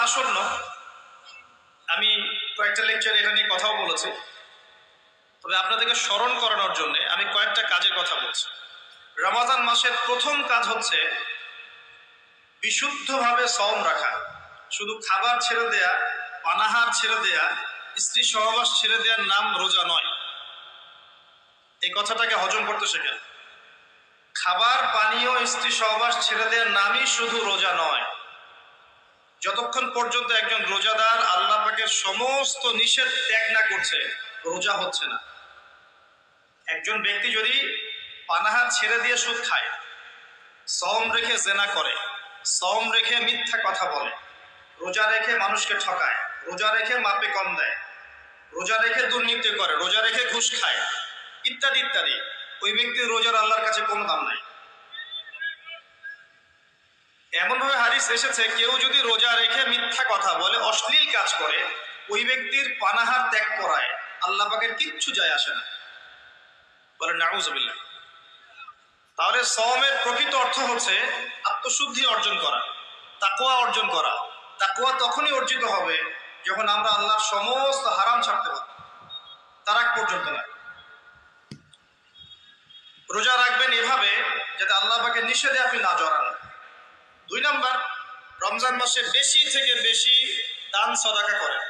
আসন্ন। আমি কয়েকটা লেকচার এটা নিয়ে কথাও বলেছি। তবে আপনাদেরকে স্মরণ করানোর জন্য আমি কয়েকটা কাজের কথা বলছি। রমাজান মাসের প্রথম কাজ হচ্ছে বিশুদ্ধভাবে সম রাখা। শুধু খাবার ছেড়ে দেয়া পানাহার ছেড়ে দেয়া, স্ত্রী সহবাস ছেড়ে দেওয়ার নাম রোজা নয়। এই কথাটাকে হজম করতে শেখেন। খাবার, পানীয়, স্ত্রী সহবাস ছেড়ে দেওয়ার নামই শুধু রোজা নয়। যতক্ষণ পর্যন্ত একজন রোজাদার আল্লাহ পাকের সমস্ত নিষেধ ত্যাগ না করছে, রোজা হচ্ছে না। একজন ব্যক্তি যদি পানাহার ছেড়ে দিয়ে সুদ খায় সম রেখে জেনা করে সম রেখে মিথ্যা কথা বলে, রোজা রেখে মানুষকে ঠকায়, রোজা রেখে মাপে কম দেয়, রোজা রেখে দুর্নীতি করে, রোজা রেখে ঘুষ খায়, ইত্যাদি ইত্যাদি, ওই ব্যক্তির রোজার আল্লাহর কাছে কোনো দাম নাই। এমনভাবে হারিস এসেছে, কেউ যদি রোজা রেখে মিথ্যা কথা বলে, অশ্লীল কাজ করে, ওই ব্যক্তির পানাহার ত্যাগ করায়, আল্লাহ পাকের কিচ্ছু যায় আসে না। বলে নাউজবিল্লা তাহলে সওমের প্রকৃত অর্থ হচ্ছে আত্মশুদ্ধি অর্জন করা তাকুয়া অর্জন করা। তাকুয়া তখনই অর্জিত হবে যখন আমরা আল্লাহর সমস্ত হারাম ছাড়তে পারব। তার আগ পর্যন্ত না রোজা রাখবেন এভাবে যাতে আল্লাহ পাকে নিষেধে আপনি না জড়ান। দুই নাম্বার, রমজান মাসে বেশি থেকে বেশি দান সদাকা করেন।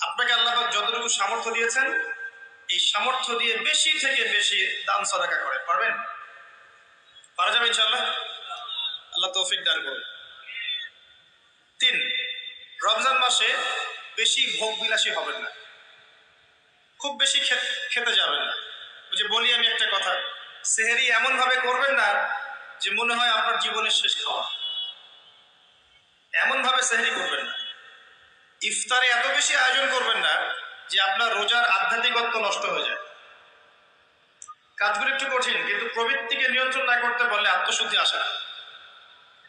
আপনাকে আল্লাহ যতটুকু সামর্থ্য দিয়েছেন, এই সামর্থ্য দিয়ে বেশি থেকে বেশি দান সদাকা করেন। পারবেন? পারা যাবে ইনশাল্লাহ আল্লাহ তৌফিক দান করুন। তিন, রমজান মাসে বেশি ভোগ বিলাসী হবেন না। খুব বেশি খেতে যাবেন না। যে বলি আমি একটা কথা, সেহেরি এমন ভাবে করবেন না যে মনে হয় আপনার জীবনের শেষ খাওয়া। এমন ভাবে সেহেরি করবেন না। ইফতারে এত বেশি আয়োজন করবেন না যে আপনার রোজার আধ্যাত্মিকত্ব নষ্ট হয়ে যায়। কাজগুলো একটু কঠিন, কিন্তু প্রবৃত্তিকে নিয়ন্ত্রণ না করতে পারলে আত্মশুদ্ধি আসে না।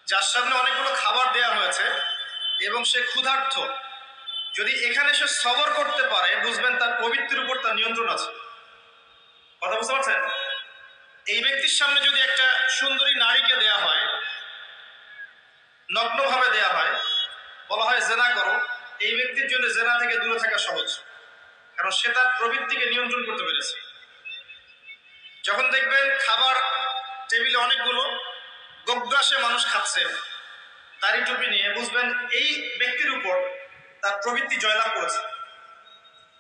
যার সামনে অনেকগুলো খাবার দেয়া হয়েছে এবং সে ক্ষুধার্থ যদি এখানে সে সবর করতে পারে, বুঝবেন তার পবিত্রের উপর তার নিয়ন্ত্রণ আছে। কথা বুঝতে পারছেন? এই ব্যক্তির সামনে যদি একটা সুন্দরী নারীকে দেয়া হয়, নগ্নভাবে দেয়া হয়, বলা হয় জেনা করো, এই ব্যক্তির জন্য জেনা থেকে দূরে থাকা সহজ। কারণ সে তার প্রবৃত্তিকে নিয়ন্ত্রণ করতে পেরেছে। যখন দেখবেন খাবার টেবিলে অনেকগুলো গগ্রাসে মানুষ খাচ্ছে, দাড়ি টুপি নিয়ে, বুঝবেন এই ব্যক্তির উপর তার প্রবৃত্তি জয়লাভ করেছে।